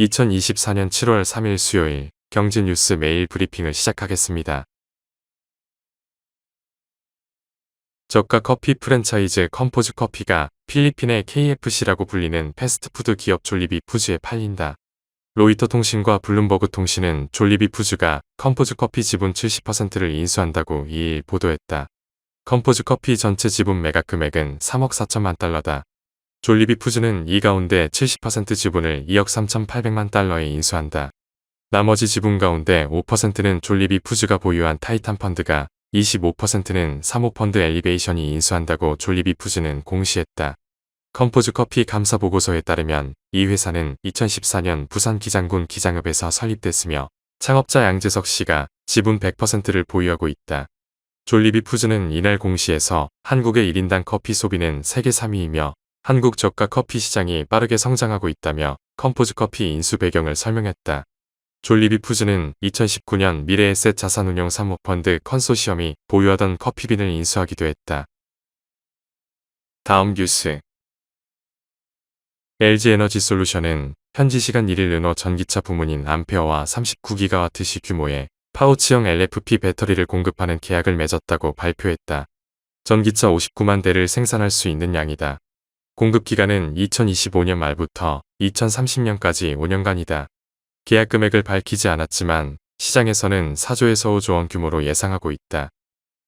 2024년 7월 3일 수요일 경제뉴스 메일 브리핑을 시작하겠습니다. 저가 커피 프랜차이즈 컴포즈 커피가 필리핀의 KFC라고 불리는 패스트푸드 기업 졸리비 푸즈에 팔린다. 로이터 통신과 블룸버그 통신은 졸리비 푸즈가 컴포즈 커피 지분 70%를 인수한다고 2일 보도했다. 컴포즈 커피 전체 지분 매각 금액은 3억 4천만 달러다. 졸리비 푸즈는 이 가운데 70% 지분을 2억 3,800만 달러에 인수한다. 나머지 지분 가운데 5%는 졸리비 푸즈가 보유한 타이탄 펀드가 25%는 사모펀드 엘리베이션이 인수한다고 졸리비 푸즈는 공시했다. 컴포즈 커피 감사 보고서에 따르면 이 회사는 2014년 부산 기장군 기장읍에서 설립됐으며 창업자 양재석 씨가 지분 100%를 보유하고 있다. 졸리비 푸즈는 이날 공시에서 한국의 1인당 커피 소비는 세계 3위이며 한국 저가 커피 시장이 빠르게 성장하고 있다며 컴포즈 커피 인수 배경을 설명했다. 졸리비 푸즈는 2019년 미래에셋 자산운용 사모펀드 컨소시엄이 보유하던 커피빈을 인수하기도 했다. 다음 뉴스 LG에너지 솔루션은 현지 시간 1일 르노 전기차 부문인 암페어와 39기가와트시 규모의 파우치형 LFP 배터리를 공급하는 계약을 맺었다고 발표했다. 전기차 59만 대를 생산할 수 있는 양이다. 공급 기간은 2025년 말부터 2030년까지 5년간이다. 계약 금액을 밝히지 않았지만 시장에서는 4조에서 5조 원 규모로 예상하고 있다.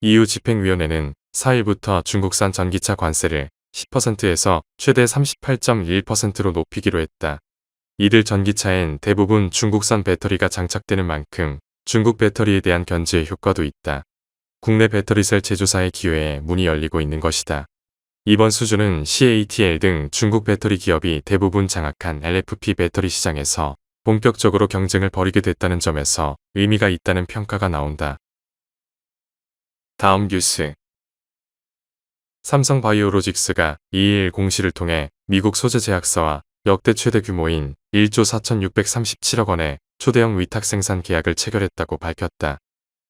EU 집행위원회는 4일부터 중국산 전기차 관세를 10%에서 최대 38.1%로 높이기로 했다. 이들 전기차엔 대부분 중국산 배터리가 장착되는 만큼 중국 배터리에 대한 견제 효과도 있다. 국내 배터리셀 제조사의 기회에 문이 열리고 있는 것이다. 이번 수준은 CATL 등 중국 배터리 기업이 대부분 장악한 LFP 배터리 시장에서 본격적으로 경쟁을 벌이게 됐다는 점에서 의미가 있다는 평가가 나온다. 다음 뉴스 삼성바이오로직스가 2일 공시를 통해 미국 소재 제약사와 역대 최대 규모인 1조 4,637억 원의 초대형 위탁 생산 계약을 체결했다고 밝혔다.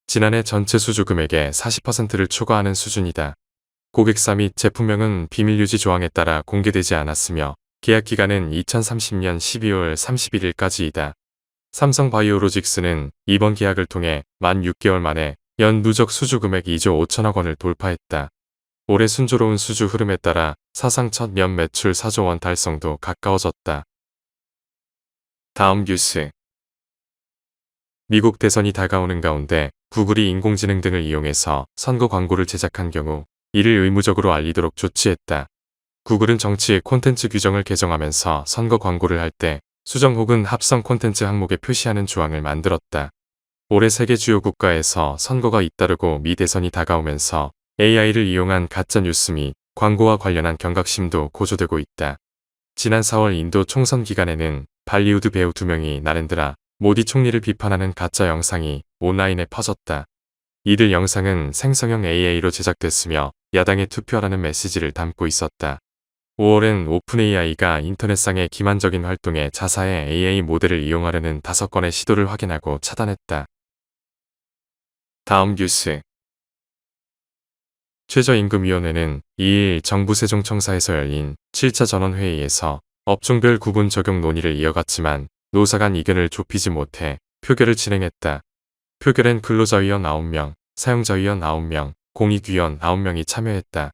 지난해 전체 수주 금액의 40%를 초과하는 수준이다. 고객사 및 제품명은 비밀 유지 조항에 따라 공개되지 않았으며 계약 기간은 2030년 12월 31일까지이다. 삼성 바이오로직스는 이번 계약을 통해 만 6개월 만에 연 누적 수주 금액 2조 5천억 원을 돌파했다. 올해 순조로운 수주 흐름에 따라 사상 첫 연 매출 4조 원 달성도 가까워졌다. 다음 뉴스 미국 대선이 다가오는 가운데 구글이 인공지능 등을 이용해서 선거 광고를 제작한 경우 이를 의무적으로 알리도록 조치했다. 구글은 정치의 콘텐츠 규정을 개정하면서 선거 광고를 할 때 수정 혹은 합성 콘텐츠 항목에 표시하는 조항을 만들었다. 올해 세계 주요 국가에서 선거가 잇따르고 미 대선이 다가오면서 AI를 이용한 가짜뉴스 및 광고와 관련한 경각심도 고조되고 있다. 지난 4월 인도 총선 기간에는 발리우드 배우 두 명이 나렌드라 모디 총리를 비판하는 가짜 영상이 온라인에 퍼졌다. 이들 영상은 생성형 AI로 제작됐으며 야당에 투표하라는 메시지를 담고 있었다. 5월엔 오픈 AI가 인터넷상의 기만적인 활동에 자사의 AI 모델을 이용하려는 다섯 건의 시도를 확인하고 차단했다. 다음 뉴스 최저임금위원회는 2일 정부 세종청사에서 열린 7차 전원회의에서 업종별 구분 적용 논의를 이어갔지만 노사 간 이견을 좁히지 못해 표결을 진행했다. 표결엔 근로자위원 9명, 사용자위원 9명, 공익위원 9명이 참여했다.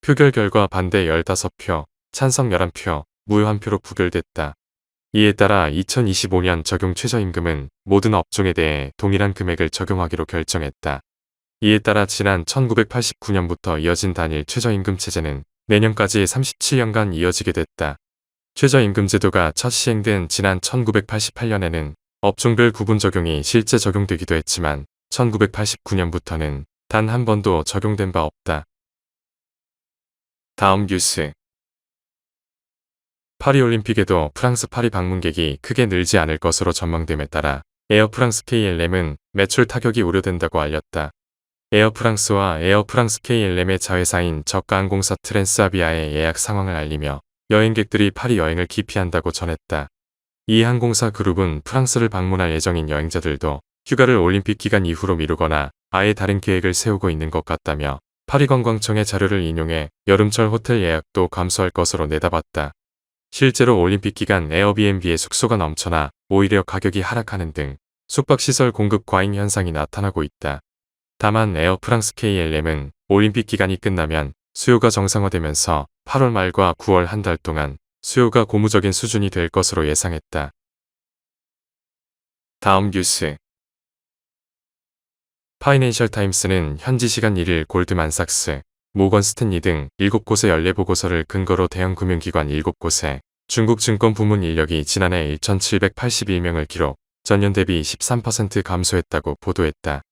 표결 결과 반대 15표, 찬성 11표, 무효 1표로 부결됐다. 이에 따라 2025년 적용 최저임금은 모든 업종에 대해 동일한 금액을 적용하기로 결정했다. 이에 따라 지난 1989년부터 이어진 단일 최저임금 체제는 내년까지 37년간 이어지게 됐다. 최저임금 제도가 첫 시행된 지난 1988년에는 업종별 구분 적용이 실제 적용되기도 했지만 1989년부터는 단 한 번도 적용된 바 없다. 다음 뉴스 파리올림픽에도 프랑스 파리 방문객이 크게 늘지 않을 것으로 전망됨에 따라 에어프랑스 KLM은 매출 타격이 우려된다고 알렸다. 에어프랑스와 에어프랑스 KLM의 자회사인 저가항공사 트랜스아비아의 예약 상황을 알리며 여행객들이 파리 여행을 기피한다고 전했다. 이 항공사 그룹은 프랑스를 방문할 예정인 여행자들도 휴가를 올림픽 기간 이후로 미루거나 아예 다른 계획을 세우고 있는 것 같다며 파리관광청의 자료를 인용해 여름철 호텔 예약도 감소할 것으로 내다봤다. 실제로 올림픽 기간 에어비앤비의 숙소가 넘쳐나 오히려 가격이 하락하는 등 숙박시설 공급 과잉 현상이 나타나고 있다. 다만 에어 프랑스 KLM은 올림픽 기간이 끝나면 수요가 정상화되면서 8월 말과 9월 한 달 동안 수요가 고무적인 수준이 될 것으로 예상했다. 다음 뉴스 파이낸셜 타임스는 현지 시간 1일 골드만삭스, 모건 스탠리 등 7곳의 연례 보고서를 근거로 대형 금융기관 7곳에 중국 증권 부문 인력이 지난해 1,781명을 기록, 전년 대비 13% 감소했다고 보도했다.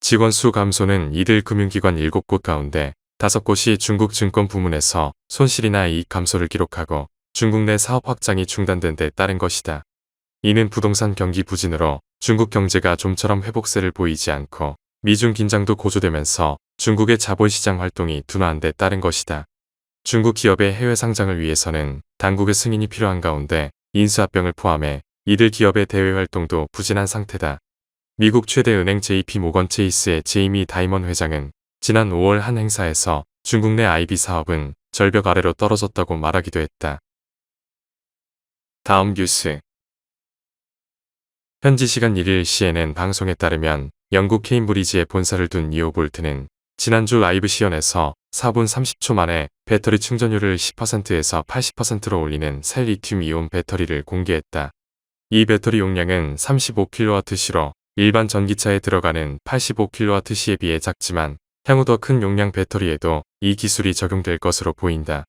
직원 수 감소는 이들 금융기관 7곳 가운데 5곳이 중국 증권 부문에서 손실이나 이익 감소를 기록하고 중국 내 사업 확장이 중단된 데 따른 것이다. 이는 부동산 경기 부진으로 중국 경제가 좀처럼 회복세를 보이지 않고 미중 긴장도 고조되면서 중국의 자본시장 활동이 둔화한 데 따른 것이다. 중국 기업의 해외 상장을 위해서는 당국의 승인이 필요한 가운데 인수합병을 포함해 이들 기업의 대외 활동도 부진한 상태다. 미국 최대 은행 JP 모건 체이스의 제이미 다이먼 회장은 지난 5월 한 행사에서 중국 내 IB 사업은 절벽 아래로 떨어졌다고 말하기도 했다. 다음 뉴스 현지 시간 1일 CNN 방송에 따르면 영국 케임브리지에 본사를 둔 이오 볼트는 지난주 라이브 시연에서 4분 30초 만에 배터리 충전율을 10%에서 80%로 올리는 새 리튬 이온 배터리를 공개했다. 이 배터리 용량은 35kWh로 일반 전기차에 들어가는 85kWh에 비해 작지만 향후 더 큰 용량 배터리에도 이 기술이 적용될 것으로 보인다.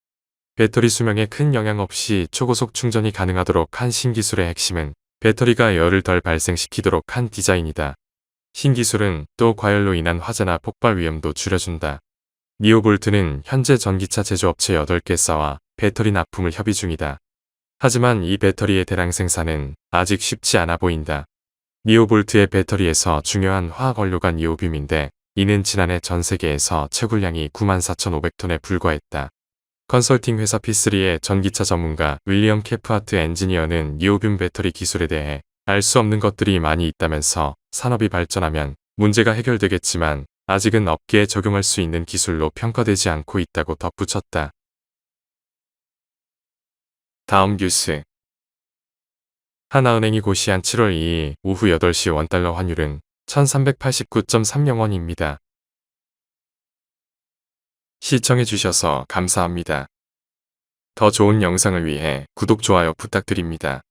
배터리 수명에 큰 영향 없이 초고속 충전이 가능하도록 한 신기술의 핵심은 배터리가 열을 덜 발생시키도록 한 디자인이다. 신기술은 또 과열로 인한 화재나 폭발 위험도 줄여준다. 니오볼트는 현재 전기차 제조업체 8개 사와 배터리 납품을 협의 중이다. 하지만 이 배터리의 대량 생산은 아직 쉽지 않아 보인다. 니오볼트의 배터리에서 중요한 화학 원료가 니오빔인데 이는 지난해 전 세계에서 채굴량이 94,500톤에 불과했다. 컨설팅 회사 P3의 전기차 전문가 윌리엄 케프하트 엔지니어는 니오빔 배터리 기술에 대해 알 수 없는 것들이 많이 있다면서 산업이 발전하면 문제가 해결되겠지만 아직은 업계에 적용할 수 있는 기술로 평가되지 않고 있다고 덧붙였다. 다음 뉴스 하나은행이 고시한 7월 2일 오후 8시 원달러 환율은 1389.30원입니다. 시청해주셔서 감사합니다. 더 좋은 영상을 위해 구독, 좋아요 부탁드립니다.